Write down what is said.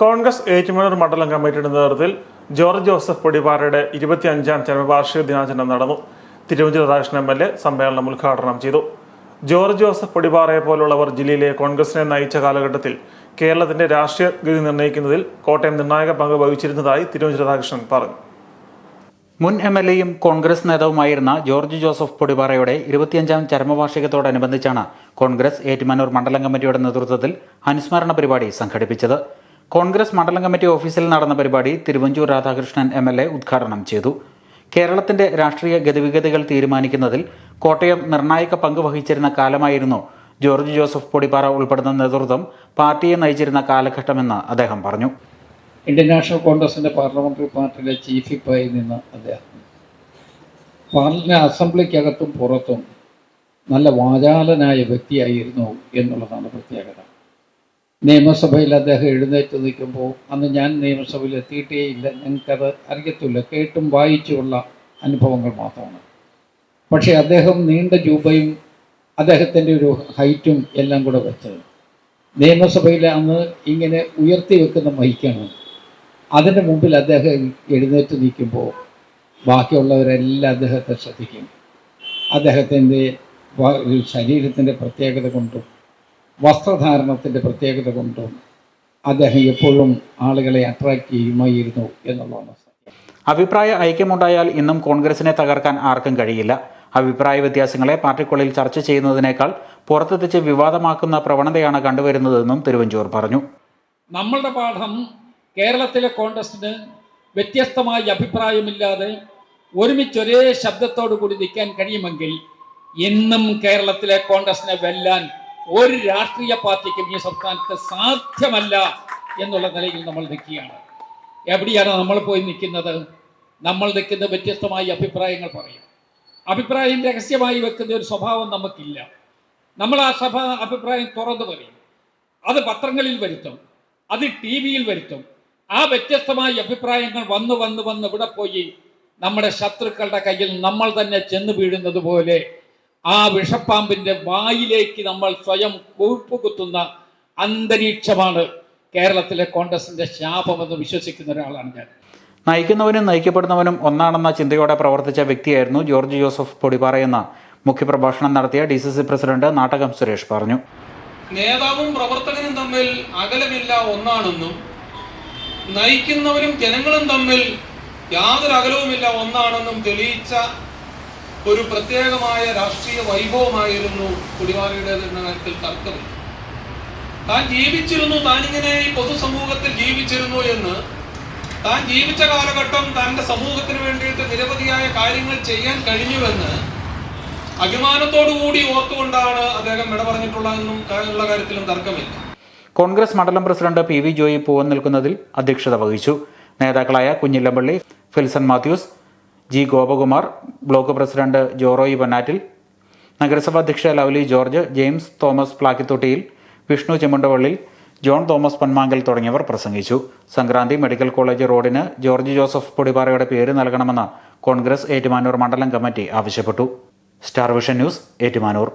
കോൺഗ്രസ് ഏറ്റുമാനൂർ മണ്ഡലം കമ്മിറ്റിയുടെ നേതൃത്വത്തിൽ ജോർജ് ജോസഫ് പൊടിപാറയുടെ ഇരുപത്തിയഞ്ചാം ചരമവാർഷിക ദിനാചരണം നടന്നു. Thiruvanchoor Radhakrishnan M L A സമ്മേളനം ഉദ്ഘാടനം ചെയ്തു. ജോർജ് ജോസഫ് പൊടിപാറയെ പോലുള്ളവർ ജില്ലയിലെ കോൺഗ്രസിനെ നയിച്ച കാലഘട്ടത്തിൽ കേരളത്തിന്റെ രാഷ്ട്രീയ ഗതി നിർണയിക്കുന്നതിൽ കോട്ടയം നിർണായക പങ്ക് വഹിച്ചിരുന്നതായി തിരുവഞ്ചൂർ രാധാകൃഷ്ണൻ പറഞ്ഞു. മുൻ എം എൽ എയും കോൺഗ്രസ് നേതാവുമായിരുന്ന ജോർജ് ജോസഫ് പൊടിപാറയുടെ ഇരുപത്തിയഞ്ചാം ചരമവാർഷികത്തോടനുബന്ധിച്ചാണ് കോൺഗ്രസ് ഏറ്റുമാനൂർ മണ്ഡലം കമ്മിറ്റിയുടെ നേതൃത്വത്തിൽ അനുസ്മരണ പരിപാടി സംഘടിപ്പിച്ചത്. കോൺഗ്രസ് മണ്ഡലം കമ്മിറ്റി ഓഫീസിൽ നടന്ന പരിപാടി Thiruvanchoor Radhakrishnan M L A ഉദ്ഘാടനം ചെയ്തു. കേരളത്തിന്റെ രാഷ്ട്രീയ ഗതിവിഗതികൾ തീരുമാനിക്കുന്നതിൽ കോട്ടയം നിർണായക പങ്ക് വഹിച്ചിരുന്ന കാലമായിരുന്നു ജോർജ് ജോസഫ് പൊടിപ്പാറ ഉൾപ്പെടുന്ന നേതൃത്വം പാർട്ടിയെ നയിച്ചിരുന്ന കാലഘട്ടമെന്ന് അദ്ദേഹം പറഞ്ഞു. ഇന്ത്യൻ നാഷണൽ കോൺഗ്രസിന്റെ പാർലമെന്ററി പാർട്ടിയിലെ ചീഫ് ഇപ്പായി നിന്ന് അദ്ദേഹം. പാർലമെന്റ് അസംബ്ലിക്കകത്തും പുറത്തും നല്ല വാചാലനായ വ്യക്തിയായിരുന്നു എന്നുള്ളതാണ് പ്രത്യേകത. നിയമസഭയിൽ അദ്ദേഹം എഴുന്നേറ്റ് നിൽക്കുമ്പോൾ അന്ന് ഞാൻ നിയമസഭയിൽ എത്തിയിട്ടേ ഇല്ല ഞങ്ങൾക്കത് അറിയത്തില്ല. കേട്ടും വായിച്ചുമുള്ള അനുഭവങ്ങൾ മാത്രമാണ്. പക്ഷേ അദ്ദേഹം നീണ്ട ജൂബയും അദ്ദേഹത്തിന്റെ ഒരു ഹൈറ്റും എല്ലാം കൂടെ വെച്ചത്. നിയമസഭയിൽ അന്ന് ഇങ്ങനെ ഉയർത്തി വെക്കുന്ന മഹിക്കാണ് അതിന്റെ മുമ്പിൽ അദ്ദേഹം എഴുന്നേറ്റ് നിൽക്കുമ്പോൾ ബാക്കിയുള്ളവരെല്ലാം അദ്ദേഹത്തെ ശ്രദ്ധിക്കും. അദ്ദേഹത്തിന്റെ ശരീരത്തിന്റെ പ്രത്യേകത കൊണ്ടും വസ്ത്രധാരണത്തിന്റെ പ്രത്യേകത കൊണ്ടും അദ്ദേഹം എപ്പോഴും ആളുകളെ അട്രാക്റ്റ് ചെയ്യുമായിരുന്നു എന്നുള്ളതാണ് സത്യം. അഭിപ്രായ ഐക്യമുണ്ടായാൽ ഇന്നും കോൺഗ്രസിനെ തകർക്കാൻ ആർക്കും കഴിയില്ല. അഭിപ്രായ വ്യത്യാസങ്ങളെ പാർട്ടിക്കുള്ളിൽ ചർച്ച ചെയ്യുന്നതിനേക്കാൾ പുറത്തെത്തിച്ച് വിവാദമാക്കുന്ന പ്രവണതയാണ് കണ്ടുവരുന്നതെന്നും തിരുവഞ്ചൂർ പറഞ്ഞു. നമ്മളുടെ പാഠം കേരളത്തിലെ കോൺഗ്രസിന് വ്യത്യസ്തമായ അഭിപ്രായമില്ലാതെ ഒരുമിച്ച് ഒരേ ശബ്ദത്തോടു കൂടി നിൽക്കാൻ കഴിയുമെങ്കിൽ ഇന്നും കേരളത്തിലെ കോൺഗ്രസിനെ വെല്ലാൻ ഒരു രാഷ്ട്രീയ പാർട്ടിക്കും ഈ സംസ്ഥാനത്ത് സാധ്യമല്ല എന്നുള്ള നിലയിൽ നമ്മൾ നിൽക്കുകയാണ്. എവിടെയാണ് നമ്മൾ പോയി നിൽക്കുന്നത്? നമ്മൾ നിൽക്കുന്ന വ്യത്യസ്തമായ അഭിപ്രായങ്ങൾ പറയും. അഭിപ്രായം രഹസ്യമായി വെക്കുന്ന ഒരു സ്വഭാവം നമുക്കില്ല. നമ്മൾ ആ സഭ അഭിപ്രായം തുറന്നു പറയും. അത് പത്രങ്ങളിൽ വരുത്തും. അത് ടി വിയിൽ വരുത്തും. ആ വ്യത്യസ്തമായ അഭിപ്രായങ്ങൾ വന്ന് വന്ന് വന്ന് ഇവിടെ പോയി നമ്മുടെ ശത്രുക്കളുടെ കയ്യിൽ നമ്മൾ തന്നെ ചെന്ന് വീഴുന്നത് പോലെ ആ വിഷപ്പാമ്പിന്റെ വായിലേക്ക് നമ്മൾ സ്വയം കൂപ്പ് കുത്തുന്ന അന്തരീക്ഷമാണ് കേരളത്തിലെ കോൺഗ്രസിന്റെ ശാപമെന്ന് വിശ്വസിക്കുന്ന ഒരാളാണ് ഞാൻ. നയിക്കുന്നവനും നയിക്കപ്പെടുന്നവനും ഒന്നാണെന്ന ചിന്തയോടെ പ്രവർത്തിച്ച വ്യക്തിയായിരുന്നു ജോർജ് ജോസഫ് പൊടിപാറയെന്ന മുഖ്യപ്രഭാഷണം നടത്തിയ D C C president Nattakom Suresh പറഞ്ഞു. നേതാവും പ്രവർത്തകനും തമ്മിൽ അകലമില്ല ഒന്നാണെന്നും നയിക്കുന്നവരും ജനങ്ങളും തമ്മിൽ യാതൊരു അകലവുമില്ല ഒന്നാണെന്നും തെളിയിച്ച ഒരു പ്രത്യേകമായ രാഷ്ട്രീയ വൈഭവമായിരുന്നു കുടിവാരയുടേത് കാര്യത്തിൽ തർക്കമില്ല. താൻ ജീവിച്ചിരുന്നു താനിങ്ങനെ ഈ പൊതുസമൂഹത്തിൽ ജീവിച്ചിരുന്നു എന്ന് താൻ ജീവിച്ച കാലഘട്ടം തന്റെ സമൂഹത്തിന് വേണ്ടിയിട്ട് നിരവധിയായ കാര്യങ്ങൾ ചെയ്യാൻ കഴിഞ്ഞുവെന്ന് അഭിമാനത്തോടുകൂടി ഓർത്തുകൊണ്ടാണ് അദ്ദേഹം വിട പറഞ്ഞിട്ടുള്ളതെന്നും കാര്യത്തിലും തർക്കമില്ല. കോൺഗ്രസ് മണ്ഡലം പ്രസിഡന്റ് പി വി ജോയി പൂവൻ നിൽക്കുന്നതിൽ അധ്യക്ഷത വഹിച്ചു. നേതാക്കളായ Kunjillampally Filson Mathews G Gopakumar block president ജോറോയി Ponnattil നഗരസഭാ അധ്യക്ഷ Lovely George James Thomas Plakkithottiyil Vishnu Chemmundavallil John Thomas Panmankal തുടങ്ങിയവർ പ്രസംഗിച്ചു. സംക്രാന്തി മെഡിക്കൽ കോളേജ് റോഡിന് ജോർജ് ജോസഫ് പൊടിപാറയുടെ പേര് നൽകണമെന്ന് കോൺഗ്രസ് ഏറ്റുമാനൂർ മണ്ഡലം കമ്മിറ്റി ആവശ്യപ്പെട്ടു. Star Vision News Ettumanoor.